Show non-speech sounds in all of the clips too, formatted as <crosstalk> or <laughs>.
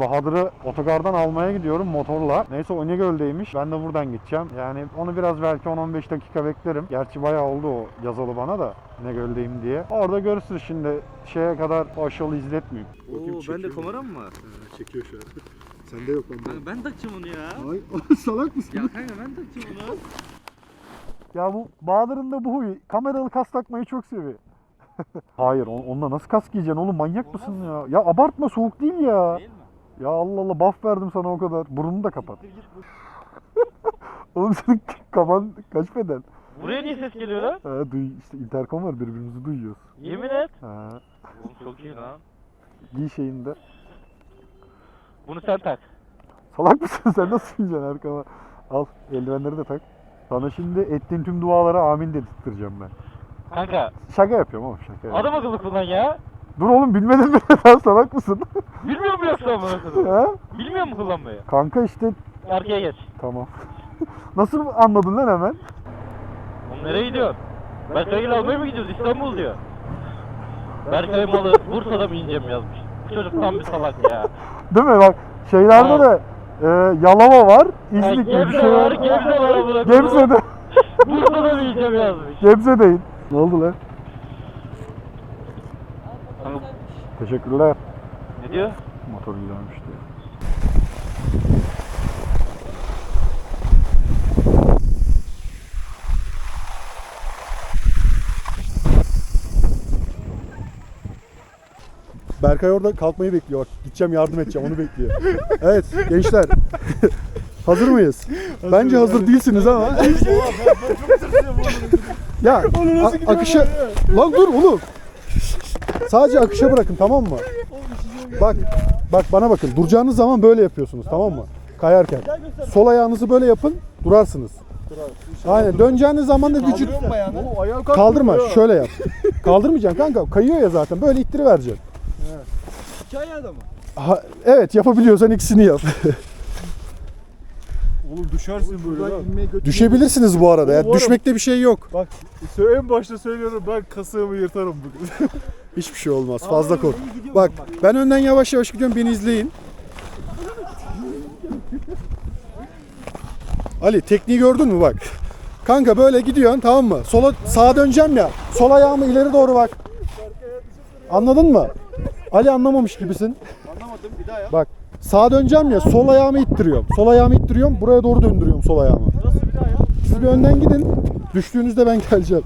Bahadır'ı otogardan almaya gidiyorum motorla. Neyse Onegöl'deymiş. Ben de buradan gideceğim. Yani onu biraz belki 10-15 dakika beklerim. Gerçi bayağı oldu o yazılı bana da Onegöl'deyim diye. Orada görürsünüz şimdi şeye kadar yolu izletmeyeyim. Oo bende kameram var. Çekiyor şu an. <laughs> Sende yok lan. Kanka ben takacağım onu ya. Ay <laughs> salak mısın? Ya kanka ben takacağım onu. <laughs> Ya bu Bahadır'ın da bu huyu. Kameralı kas takmayı çok seviyor. Hayır on- onunla nasıl kas giyeceksin oğlum manyak mısın ya? Ya abartma soğuk değil ya. Değil mi? Ya Allah Allah buff verdim sana o kadar. Burnunu da kapat. <laughs> oğlum senin kafan kaç beden? Buraya niye ses geliyor lan? Ha, duy, işte interkom var birbirimizi duyuyoruz. Yemin et. Ha, Oğlum çok iyi lan. giy şeyinde. Bunu sen tak. Salak mısın <laughs> sen nasıl giyeceksin arkama? Al eldivenleri de tak. Sana şimdi ettiğin tüm dualara amin dedirttireceğim ben. Kanka Şaka yapıyorum oğlum şaka yapıyorum. adam akıllı kullan ya. Dur oğlum bilmedin mi? <laughs> Sen salak mısın? Bilmiyor mu yoksa amına koyayım? ha? Bilmiyor mu kullanmayı? Kanka işte Arkaya geç. tamam. <laughs> nasıl anladın lan hemen? Oğlum nereye gidiyorsun? Berkay'ı almaya mı gidiyoruz? İstanbul diyor. Berkay malı Bursa'da mı ineceğim yazmış. Bu çocuk tam bir salak ya. Değil mi? Bak şeylerde Ha. de e, Yalova var, Yani İznik gibi bir Gebze şey var, var. Gebze var amına koyayım. Gebze'de. Bursa'da mı ineceğim yazmış. Gebze'deyin. Ne oldu lan? Kanka, Teşekkürler. Ne diyor? Motor güzelmiş diyor. Berkay orada kalkmayı bekliyor. Bak gideceğim yardım edeceğim onu bekliyor. Evet gençler. <laughs> hazır mıyız? Bence hazır değilsiniz ama. ya a- akışa... Lan dur oğlum. Sadece akışa bırakın tamam mı? Bak bak bana bakın. Duracağınız zaman böyle yapıyorsunuz tamam mı? Kayarken. Sol ayağınızı böyle yapın. Durarsınız. Aynen. Döneceğiniz zaman da vücut kaldırma. Şöyle yap. Kaldırmayacaksın kanka. Kayıyor ya zaten. Böyle ittirivereceksin. Hikayede mi? Ha, evet yapabiliyorsan ikisini yap. Oğlum düşersin böyle lan. Düşebilirsiniz bu arada. Yani Umarım. düşmekte bir şey yok. Bak en başta söylüyorum ben kasığımı yırtarım bugün. <laughs> Hiçbir şey olmaz. Fazla kork. Bak ben önden yavaş yavaş gidiyorum. Beni izleyin. Ali tekniği gördün mü bak. Kanka böyle gidiyorsun tamam mı? Sola sağa döneceğim ya. Sol ayağımı ileri doğru bak. Anladın mı? Ali anlamamış gibisin. Anlamadım bir daha yap. Bak sağa döneceğim ya sol ayağımı ittiriyorum. Sol ayağımı ittiriyorum. Buraya doğru döndürüyorum sol ayağımı. Nasıl bir daha yap? Siz bir önden gidin. Düştüğünüzde ben geleceğim.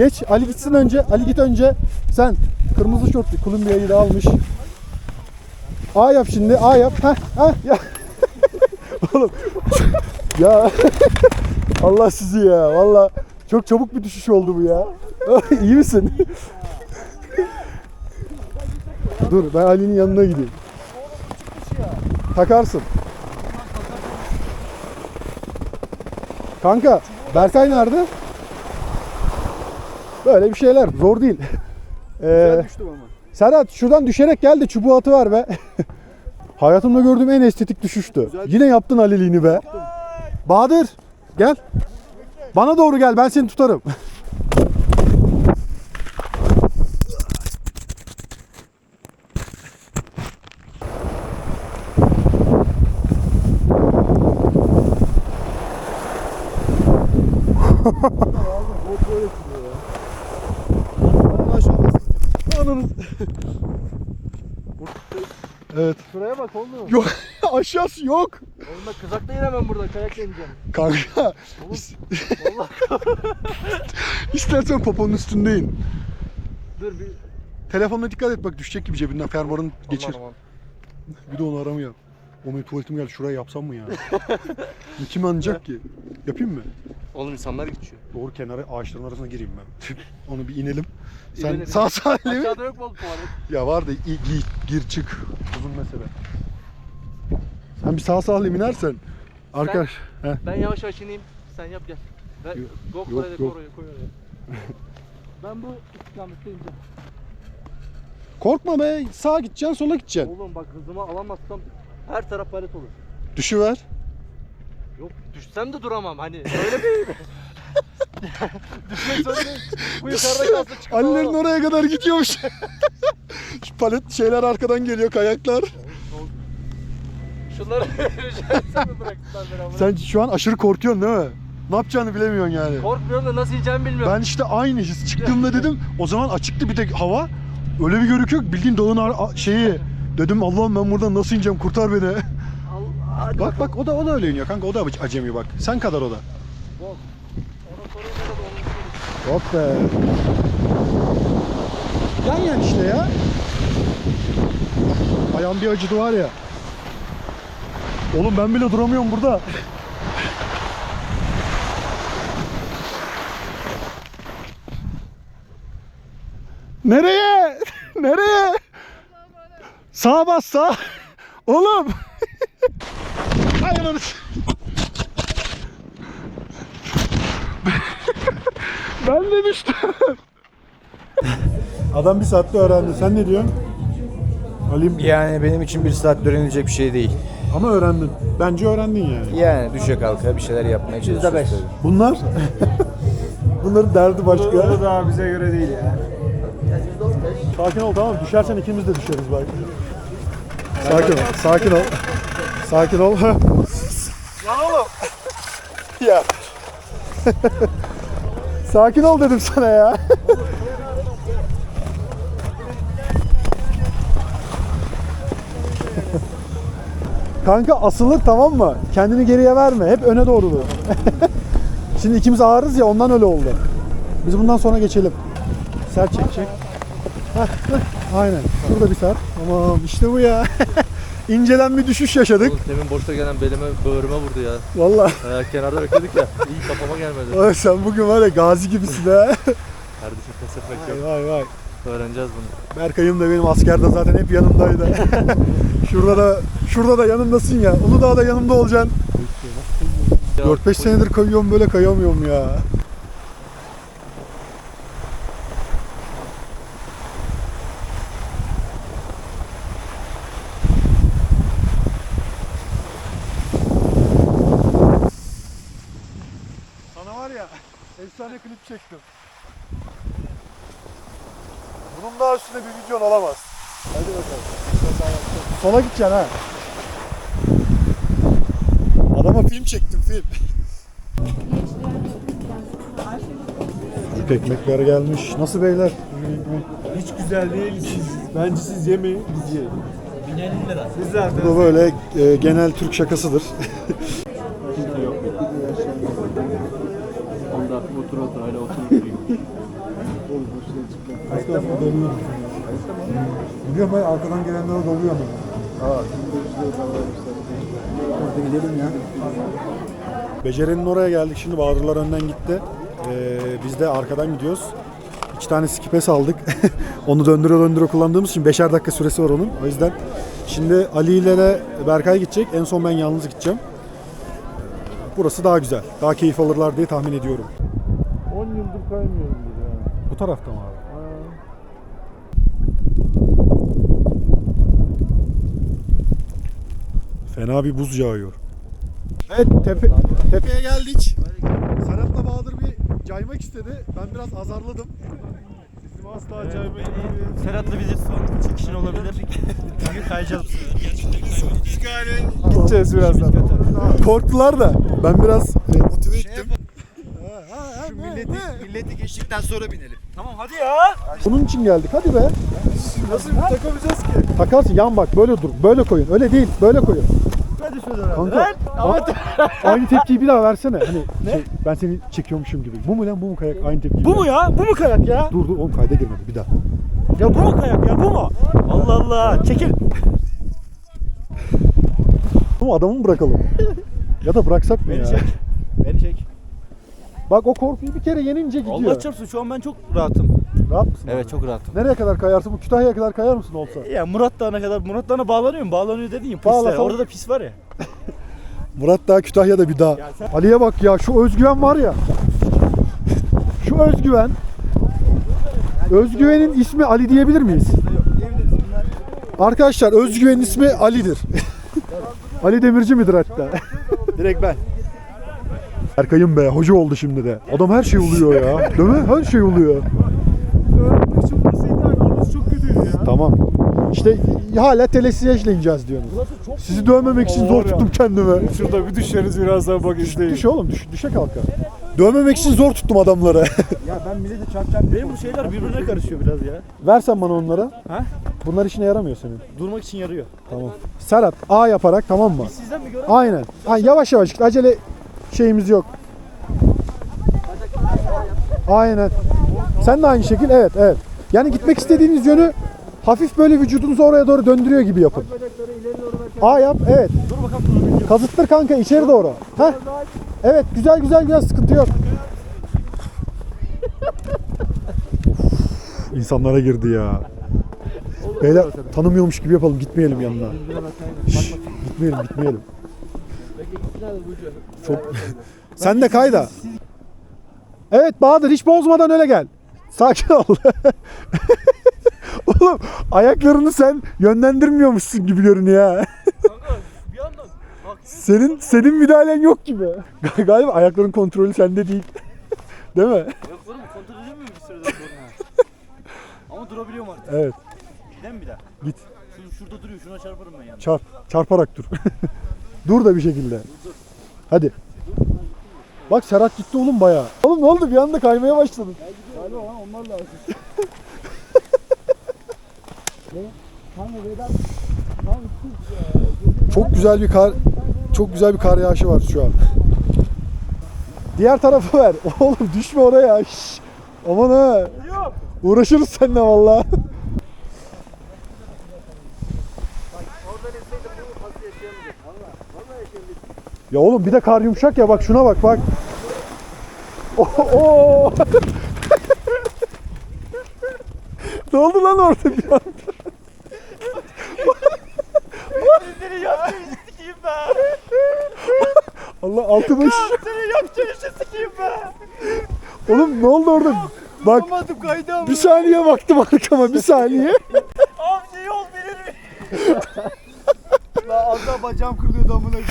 Geç. Ali gitsin önce. Ali git önce. Sen kırmızı şortlu Kolumbiya'yı da almış. A yap şimdi. A yap. Heh, heh, ya. <laughs> Oğlum. <laughs> ya. <laughs> Allah sizi ya. Valla çok çabuk bir düşüş oldu bu ya. İyi misin? Dur ben Ali'nin yanına gideyim. Takarsın. Kanka Berkay nerede? Böyle bir şeyler zor değil. <laughs> Ee, Düştüm ama. Serhat şuradan düşerek gel de çubuğu atıver be. <laughs> Hayatımda gördüğüm en estetik düşüştü. Yine yaptın Aliliğini be. Bahadır gel. Bana doğru gel ben seni tutarım. <laughs> Evet. Şuraya bak oğlum. Yok <laughs> aşağısı yok. Oğlum bak kızakta inemem burada kayak ineceğim. Kanka. Vallahi. <laughs> İstersen poponun üstünde in. Dur bir. Telefonuna dikkat et bak düşecek gibi cebinden fermuarın geçir. Aman aman. Bir de onu aramıyor. O benim tuvaletim geldi şuraya yapsam mı ya? <laughs> Kim anlayacak ki? Yapayım mı? Oğlum insanlar geçiyor. Doğru kenara ağaçların arasına gireyim ben. <laughs> Onu bir inelim. Sen İnelim. sağ salim. Aşağıda yok mu oğlum tuvalet? Ya var da i- gir, gir çık. Uzun mesele. Sen bir sağ salim inersen. Arkadaş. Heh. Ben yavaş yavaş ineyim. Sen yap gel. Ver, Yok, yok, yok. koy oraya koy oraya. <laughs> ben bu istikamette ineceğim. Korkma be. Sağa gideceksin, sola gideceksin. Oğlum bak hızımı alamazsam her taraf palet olur. Düşüver. Yok düşsem de duramam hani öyle değil. <laughs> Düşmek zorundayım. Bu yukarıda kalsa çıkıp Alilerin alamam. oraya kadar gidiyormuş. <laughs> Şu palet şeyler arkadan geliyor, kayaklar. Şunları <laughs> mi beni amına? Sen şu an aşırı korkuyorsun değil mi? Ne yapacağını bilemiyorsun yani. Korkmuyorum da nasıl yiyeceğimi bilmiyorum. Ben işte aynı his. Çıktığımda dedim o zaman açıktı bir de hava. Öyle bir görük yok. Bildiğin dağın şeyi. Dedim Allah'ım ben buradan nasıl ineceğim kurtar beni. Allah, bak bak o da o da öyle iniyor kanka o da acemi bak. Sen kadar o da. Yok be. Yan yan işte ya. Ayağım bir acıdı var ya. Oğlum ben bile duramıyorum burada. Nereye? <laughs> Nereye? Sağa bas sağ. Oğlum. Hay ananı s- Ben demiştim. Adam bir saatte öğrendi. Sen ne diyorsun? Halim Yani benim için bir saat öğrenilecek bir şey değil. ama öğrendin. Bence öğrendin yani. Yani düşe kalka bir şeyler yapmaya çalışıyoruz. tabii. Bunlar <laughs> Bunların derdi başka. Bu da bize göre değil ya. Sakin ol tamam? Düşersen ikimiz de düşeriz bak. Sakin ol, sakin ol. Sakin ol. Lan oğlum. ya. sakin ol dedim sana ya. Kanka asılır tamam mı? Kendini geriye verme. Hep öne doğru dur. <laughs> Şimdi ikimiz ağırız ya ondan öyle oldu. Biz bundan sonra geçelim. Sert çekecek. Heh, heh, Aynen. Şurada bir sar. Tamam işte bu ya. <laughs> İncelen bir düşüş yaşadık. Oğlum demin boşta gelen belime böğrüme vurdu ya. Vallahi. Ee, kenarda bekledik ya. İyi kafama gelmedi. Ay sen bugün var ya gazi gibisin ha. <laughs> Kardeşim pes etmek Vay vay vay. Öğreneceğiz bunu. Berkay'ım da benim askerde zaten hep yanımdaydı. <laughs> şurada da şurada da yanımdasın ya. Uludağ'da yanımda olacaksın. Ya, 4-5 senedir kayıyorum böyle kayamıyorum ya. Sana var ya efsane klip çektim. Bunun daha üstüne bir videon olamaz. Hadi bakalım. Sola gideceksin ha. Adama film çektim film. Sucuk ekmekler gelmiş. Nasıl beyler? Hiç güzel değil. Siz, bence siz yemeyin, biz yiyelim. 1050 lira. Siz zaten. Bu da böyle e, genel Türk şakasıdır. <laughs> Onda otur otur hala otur. Biliyorum ben arkadan gelenlere doluyor mu? Hadi gidelim ya. Beceri'nin oraya geldik. Şimdi Bahadırlar önden gitti. Ee, biz de arkadan gidiyoruz. İki tane skipes aldık. <laughs> Onu döndüre döndüre kullandığımız için beşer dakika süresi var onun. O yüzden şimdi Ali ile de Berkay gidecek. En son ben yalnız gideceğim. Burası daha güzel. Daha keyif alırlar diye tahmin ediyorum. 10 yıldır kaymıyorum dedi yani. Bu tarafta mı abi? Fena bir buz yağıyor. Evet tepe, tepeye geldik. Serhat'la Bahadır bir caymak istedi. Ben biraz azarladım. Bizim asla acayip bir Serhat'la bizi son çekişin olabilir. Çünkü kayacağız. Gideceğiz birazdan. Korktular da ben biraz e, motive ettim. Şu milleti, milleti geçtikten sonra binelim. Bunun için geldik hadi be. Nasıl bir takamayacağız ki? Takarsın yan bak böyle dur. Böyle koyun. Öyle değil. Böyle koyun. Kanka. a- aynı tepkiyi bir daha versene. Hani şey, ben seni çekiyormuşum gibi. Bu mu lan bu mu kayak? Aynı tepkiyi. Bu ver. mu ya? Bu mu kayak ya? Dur dur oğlum kayda girmedi bir daha. Ya bu mu kayak ya? Bu mu? Allah Allah. Çekil. Ama adamı mı bırakalım? ya da bıraksak mı ya? Beni çek. Beni çek. Bak o korkuyu bir kere yenince gidiyor. Allah çarpsın şu an ben çok rahatım. Rahat mısın? Evet abi? çok rahatım. Nereye kadar kayarsın? Bu Kütahya'ya kadar kayar mısın olsa? Ya Murat Dağı'na kadar Murat Dağı'na bağlanıyor mu? Bağlanıyor dediğin Bağla, pisler. Orada da pis var ya. <laughs> Murat daha Kütahya'da bir daha. Ali'ye bak ya şu özgüven var ya. Şu özgüven. Özgüvenin ismi Ali diyebilir miyiz? Arkadaşlar Özgüven'in ismi Ali'dir. <laughs> Ali Demirci midir hatta? Direkt ben. Erkay'ım be hoca oldu şimdi de. Adam her şey oluyor ya. Değil mi? Her şey oluyor. Öğrenmek için burasıydı abi. Orası çok kötüydü ya. Tamam. İşte hala telesiyajla ineceğiz diyorsunuz. Sizi dövmemek için zor tuttum kendimi. Şurada bir düşeriz birazdan bak izleyin. Düş oğlum düş, düşe kalka. Dövmemek için zor tuttum adamları. <laughs> Ya ben millete çarpacağım. Benim bu şeyler birbirine karışıyor biraz ya. Versen bana onlara. Ha? Bunlar işine yaramıyor senin. Durmak için yarıyor. Tamam. Serhat A yaparak tamam mı? Sizden mi görelim? Aynen. Ha, yavaş yavaş git. Acele şeyimiz yok. Aynen. Sen de aynı şekil. Evet, evet. Yani gitmek istediğiniz yönü hafif böyle vücudunuzu oraya doğru döndürüyor gibi yapın. A yap. Evet. Kazıttır kanka içeri doğru. Heh. Evet, güzel güzel güzel sıkıntı yok. Of, İnsanlara girdi ya. Beyler tanımıyormuş gibi yapalım. Gitmeyelim yanına. Şşş, gitmeyelim, gitmeyelim. Çok. <laughs> Sen de kayda. Evet Bahadır hiç bozmadan öyle gel. Sakin ol. <laughs> Oğlum ayaklarını sen yönlendirmiyormuşsun gibi görünüyor ha. Bir yandan <laughs> Senin senin müdahalen yok gibi. Galiba ayakların kontrolü sende değil. değil mi? ayaklarımı kontrol edemiyorum bir süreden sonra. Ama durabiliyorum artık. Evet. Giden bir daha? Git. Şu, şurada duruyor. Şuna çarparım ben yani. Çarp. Çarparak dur. dur da bir şekilde. Hadi. Bak Serhat gitti oğlum bayağı. Oğlum ne oldu bir anda kaymaya başladın. Galiba bana onlar lazım. <laughs> Çok güzel bir kar çok güzel bir kar yağışı var şu an. Diğer tarafı ver. <laughs> Oğlum düşme oraya. Şş. Aman ha. Uğraşırız seninle valla. <laughs> Ya oğlum bir de kar yumuşak ya bak şuna bak bak. <laughs> Oo. <laughs> ne oldu lan orada bir an? Seni yapacağım sikeyim be. <laughs> Allah altıma Seni yapacağım işe sikeyim be. Oğlum ne oldu orada? Bak Olmadım kaydı ama. bir saniye baktım arkama bir saniye. Abi yol bilir mi? Daha bacağım kırılıyordu amına koyayım.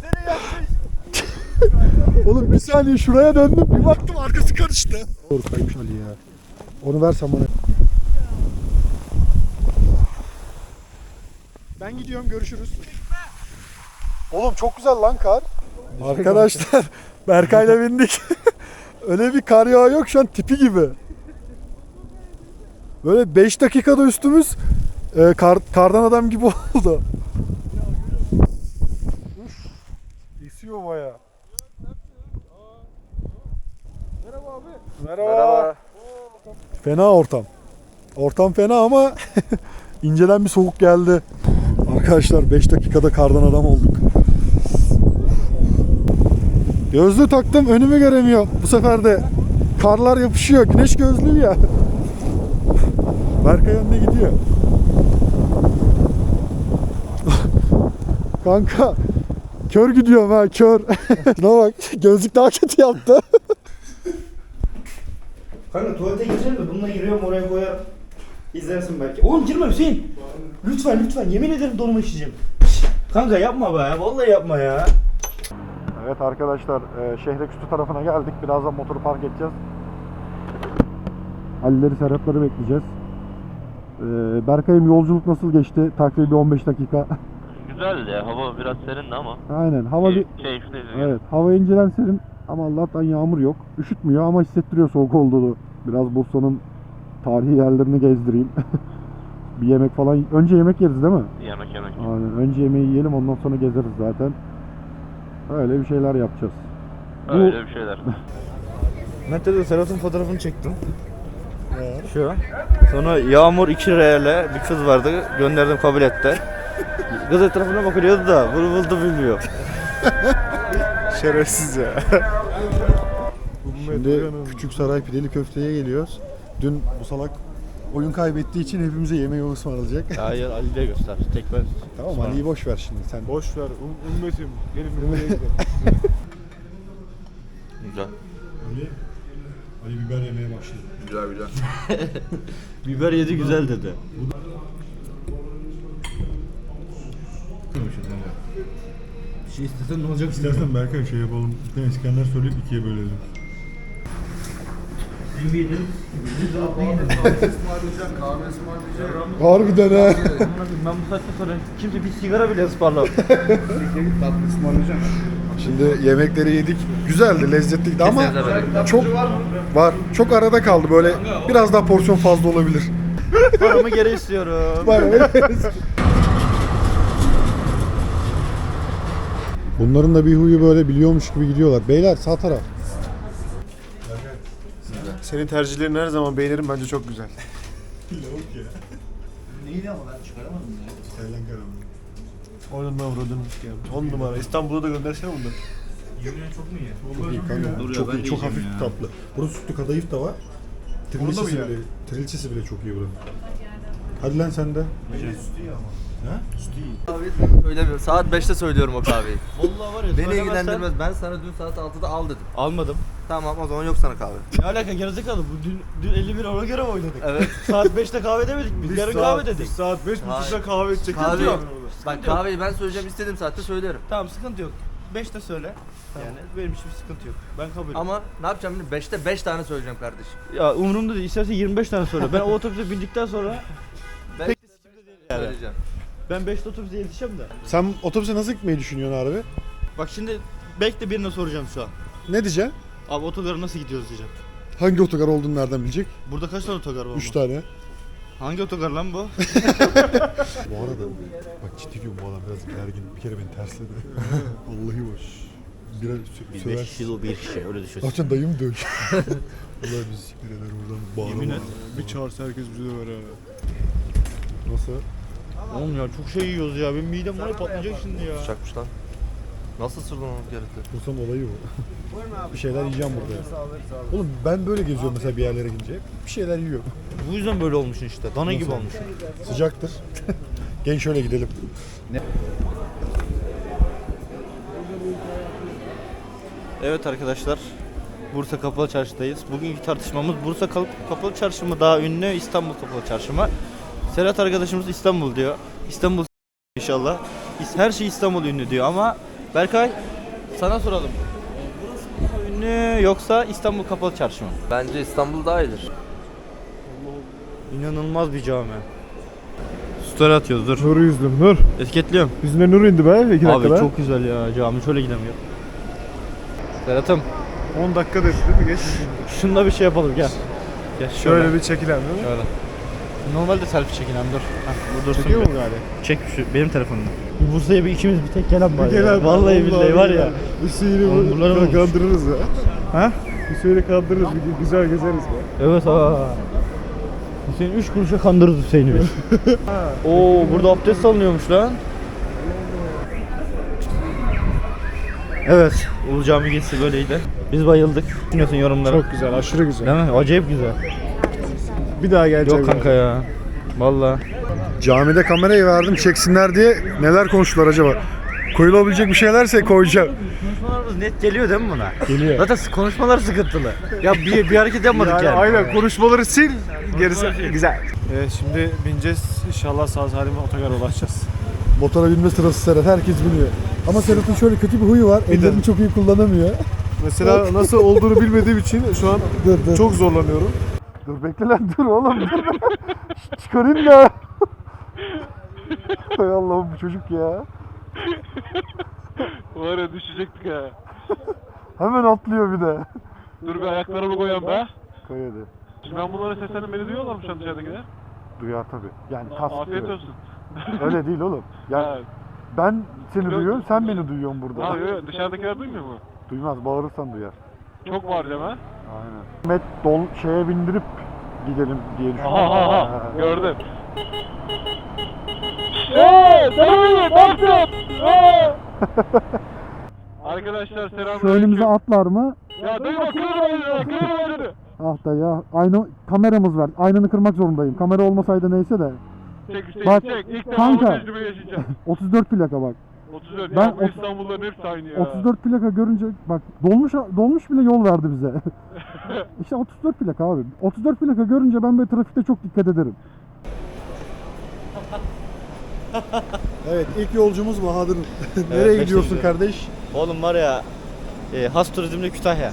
Seni <laughs> yapacağım. Oğlum bir saniye şuraya döndüm bir baktım arkası karıştı. Doğru kaymış Ali ya. Onu versen bana. Ben gidiyorum görüşürüz. Oğlum çok güzel lan kar. Arkadaşlar <laughs> Berkay'la bindik. <laughs> Öyle bir kar yağı yok şu an tipi gibi. Böyle 5 dakikada üstümüz e, kar, kardan adam gibi <laughs> oldu. Uf, esiyor bayağı. Merhaba. Fena ortam. Ortam fena ama <laughs> inceden bir soğuk geldi. Arkadaşlar 5 dakikada kardan adam olduk. Gözlüğü taktım önümü göremiyor. Bu sefer de karlar yapışıyor. Güneş gözlüğü ya. <laughs> Berkay önde gidiyor. Kanka kör gidiyorum ha kör. <laughs> Şuna bak gözlük daha kötü yaptı. <laughs> Kanka tuvalete gireceğim de bununla giriyorum oraya koyar. İzlersin belki. Oğlum girme Hüseyin. Lütfen lütfen yemin ederim donuma işeceğim. Kanka yapma be vallahi yapma ya. Evet arkadaşlar e, Şehreküstü tarafına geldik. Birazdan motoru park edeceğiz. Alileri Serhatları bekleyeceğiz. E, Berkay'ım yolculuk nasıl geçti? Takribi 15 dakika. <laughs> Güzel ya hava biraz serindi ama. Aynen. Hava bir Keyifliydi. evet, hava inceden serin ama Allah'tan yağmur yok. Üşütmüyor ama hissettiriyor soğuk olduğunu. Biraz Bursa'nın tarihi yerlerini gezdireyim. <laughs> bir yemek falan. Önce yemek yeriz değil mi? Yemek yemek. Aynen. Önce yemeği yiyelim ondan sonra gezeriz zaten. Öyle bir şeyler yapacağız. Bu- Öyle bir şeyler. <laughs> Ben de Serhat'ın fotoğrafını çektim. Şu. Sonra Yağmur 2 reale bir kız vardı. Gönderdim kabul etti. Kız etrafına bakıyordu da bunu buldu bilmiyor. <laughs> Şerefsiz ya. Şimdi Küçük Saray Pideli Köfte'ye geliyoruz. Dün bu salak oyun kaybettiği için hepimize yemeği ısmarlayacak. Hayır Ali de göster. Tek ben. tamam Ali'yi boş ver şimdi sen. Boş ver. Um, ümmetim. Gelin ümmetime <laughs> gidelim. Güzel. Ali, Ali biber yemeye ekşi. Güzel güzel. <laughs> Biber yedi güzel dedi. Şey istesen ne olacak? İstersen Berkay şey yapalım. Bir tane İskender söyleyip ikiye bölelim. Kahve ısmarlayacağım. Harbiden ha. Ben bu saatte sonra kimse bir sigara bile <laughs> ısmarlayacağım. Şimdi yemekleri yedik. Güzeldi, lezzetliydi ama çok var. Çok arada kaldı böyle. Biraz daha porsiyon fazla olabilir. Paramı geri istiyorum. Var <laughs> Bunların da bir huyu böyle biliyormuş gibi gidiyorlar. Beyler sağ taraf. Senin tercihlerini her zaman beğenirim bence çok güzel. Onun avradını sikeyim. 10 numara. İstanbul'a da göndersene bunları. Çok iyi kanka. çok iyi, çok hafif bir tatlı. Burası sütlü kadayıf da var. Trilçesi bile, trilçesi bile çok iyi buranın. Hadi lan sen de. Söylemiyorum. Saat 5'te söylüyorum o kahveyi. <laughs> Vallahi var ya. Beni söylemezsen- ilgilendirmez. Ben sana dün saat 6'da al dedim. Almadım. Tamam o zaman yok sana kahve. Ne alaka gerizekalı bu dün, dün 51 ona göre mi oynadık? Evet. <laughs> Saat 5'te kahve demedik biz. Yarın kahve dedik. Saat 5 Hayır. buçukta kahve içecek. Kahve Yok. Bak kahveyi ben söyleyeceğim istediğim saatte söylerim. Tamam sıkıntı yok. 5'te söyle. Yani benim için bir sıkıntı yok. Ben kabul ediyorum. Ama ne yapacağım şimdi? 5'te 5 tane söyleyeceğim kardeşim. Ya umurumda değil. İstersen 25 tane söyle. Ben o otobüse bindikten sonra söyleyeceğim. Ben 5'te otobüse yetişeceğim de. Sen otobüse nasıl gitmeyi düşünüyorsun abi? Bak şimdi bekle birine soracağım şu an. Ne diyeceksin? Abi otogara nasıl gidiyoruz diyeceğim. Hangi otogar olduğunu nereden bilecek? Burada kaç tane otogar var? 3 ama? tane. Hangi otogar lan bu? <laughs> Bu arada bak ciddi diyorum bu adam biraz gergin. Bir kere beni tersledi. <laughs> Vallahi boş. Biraz sö- söver. o bir kişi öyle düşün. Zaten dayım dövüş. <laughs> Vallahi biz siktir eder oradan Yemin bağırma. et. Bir çağırsa herkes bize ver ha. Nasıl? Oğlum ya çok şey yiyoruz ya. Benim midem var ya patlayacak şimdi ya. Sıcakmış lan. Nasıl ısırdın onu gerekli? Bursa'nın olayı bu. bir şeyler yiyeceğim burada. Oğlum ben böyle geziyorum mesela bir yerlere gidince. Bir şeyler yiyorum. Bu yüzden böyle olmuşsun işte. Dana gibi olmuşsun. Sıcaktır. <laughs> Gel şöyle gidelim. Evet arkadaşlar. Bursa Kapalı Çarşı'dayız. Bugünkü tartışmamız Bursa Kap- Kapalı Çarşı mı daha ünlü, İstanbul Kapalı Çarşı mı? Serhat arkadaşımız İstanbul diyor. İstanbul inşallah. Her şey İstanbul ünlü diyor ama Berkay sana soralım. Burası daha ünlü yoksa İstanbul Kapalı Çarşı mı? Bence İstanbul daha iyidir. İnanılmaz bir cami. Story atıyoruz dur. Nuru yüzdüm Nur. Etiketliyorum. Yüzüne Nur indi be 2 Abi çok güzel ya cami şöyle gidemiyor. Serhat'ım 10 dakika dedi değil mi? Geç. şunda bir şey yapalım gel. Gel şöyle. Şöyle bir çekilen değil mi? Şöyle. Normalde selfie çekinen dur. Heh, bu dursun. Çekiyor bir. mu galiba? Çek şu benim telefonumdan. Bursa'ya bir ikimiz bir tek gelen var. ya. Gelen Vallahi billahi var ya. Hüseyin'i Oğlum bunlar bu- olmuş. kandırırız ya. Ha? Hüseyin'i kandırırız. Bir gün güzel gezeriz be. Evet ha. Hüseyin 3 kuruşa kandırırız Hüseyin'i biz. <laughs> Oo burada abdest alınıyormuş lan. Evet. Ulu Cami gezisi böyleydi. Biz bayıldık. Ne düşünüyorsun yorumlara? Çok güzel, aşırı güzel. Değil mi? Acayip güzel. Bir daha geleceğim. Yok kanka ya. Vallahi. Camide kamerayı verdim çeksinler diye neler konuştular acaba? Koyulabilecek bir şeylerse koyacağım. Konuşmalarımız net geliyor değil mi buna? Geliyor. Zaten konuşmalar sıkıntılı. Ya bir, bir hareket yapmadık Yani, yani. aynen konuşmaları sil. Gerisi güzel. Evet şimdi bineceğiz. İnşallah sağ salim otogara ulaşacağız. Motora binme sırası Serhat. Herkes biniyor. Ama Serhat'ın şöyle kötü bir huyu var. Ellerini çok iyi kullanamıyor. Mesela nasıl olduğunu bilmediğim için şu an Dur dur. çok zorlanıyorum. Dur bekle lan dur oğlum dur. <laughs> Çıkarayım da. <laughs> Hay Allah'ım bu çocuk ya. Var ya düşecektik ha. Hemen atlıyor bir de. Dur bir ayaklarımı koyalım be. Koy hadi. Şimdi ben bunlara seslendim beni duyuyorlar mı şu an dışarıdakiler? Duyar tabii. Yani Afiyet kastıyor. olsun. Öyle değil oğlum. Yani Ha, <laughs> ben seni duyuyorum, sen beni duyuyorsun burada. ha, dışarıdakiler duymuyor mu? Duymaz, bağırırsan duyar. Çok var deme. Aynen. Met dol şeye bindirip gidelim diye düşünüyorum. Aha aha aha. Gördüm. Eee! Selamünaleyküm. Ne yaptın? Eee! Arkadaşlar Şu selamünaleyküm. önümüze atlar mı? Ya dayı bak kırarım önünü. Kırarım önünü. Ah da ya. Ayna, kameramız var. Aynanı kırmak zorundayım. Kamera olmasaydı neyse de. Çek çek Bak, çek. İlk defa kanka. bu tecrübeyi yaşayacağım. <laughs> 34 plaka bak. 34. Ben ya, bu İstanbul'ların hepsi aynı ya. 34 plaka görünce bak dolmuş dolmuş bile yol verdi bize. <laughs> işte 34 plaka abi. 34 plaka görünce ben böyle trafikte çok dikkat ederim. evet ilk yolcumuz Bahadır. <laughs> Nereye Meksika gidiyorsun kardeş? Oğlum var ya e, has turizmle Kütahya.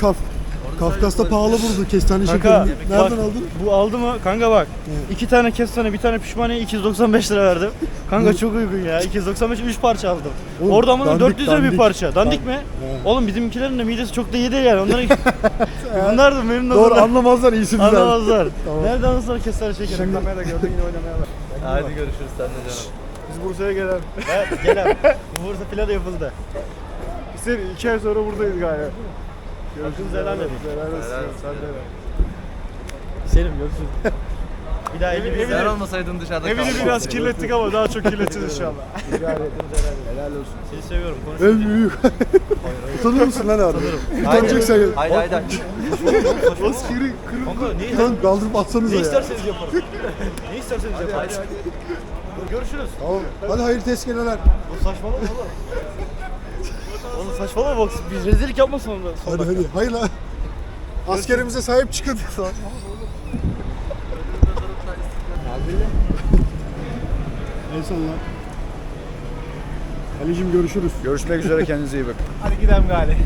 Kaf. Kafkas'ta pahalı buldu kestane Kanka, şekerini. Nereden bak, aldın? Bu aldı mı? Kanka bak. iki tane kestane, bir tane pişmaniye 295 lira verdim. Kanka çok uygun ya. 295 3 parça aldım. Oğlum, Orada ama dandik, 400 lira bir dandik. parça. Dandik mi? He. Oğlum bizimkilerin de midesi çok da iyi değil yani. Onların <laughs> Bunlar da memnun Doğru olurlar. anlamazlar iyisi bizden. Anlamazlar. <laughs> Tamam. Nerede anlasınlar kestane şekeri? Şimdi- Kamerada gördün yine oynamaya bak. Hadi görüşürüz sen de canım. Biz Bursa'ya gelen. Evet gel Bu Bursa planı yapıldı. Biz iki ay sonra buradayız galiba. Hakkınızı helal. Helal olsun. Sen de helal. Selim görüşürüz. Bir daha elimiz evi- Sen olmasaydın dışarıda Evini kalmam. biraz kirlettik ama daha çok kirleteceğiz inşallah. Seni seviyorum. Konuş. En büyük. Utanıyor musun lan abi? Utanacaksan. Haydi haydi. Askeri kırıp Kanka niye? Lan kaldırıp atsanıza Ne ya. isterseniz yaparım. ne isterseniz yaparım. Görüşürüz. Tamam. Hadi hayırlı tezkereler. Bu saçmalama oğlum. Oğlum saçmalama bak biz rezillik yapmasın onda. Hadi hadi. Hayır lan. Askerimize sahip çıkın. <laughs> El salla. Ali'cim görüşürüz. Görüşmek üzere kendinize iyi bakın. Hadi gidelim gari.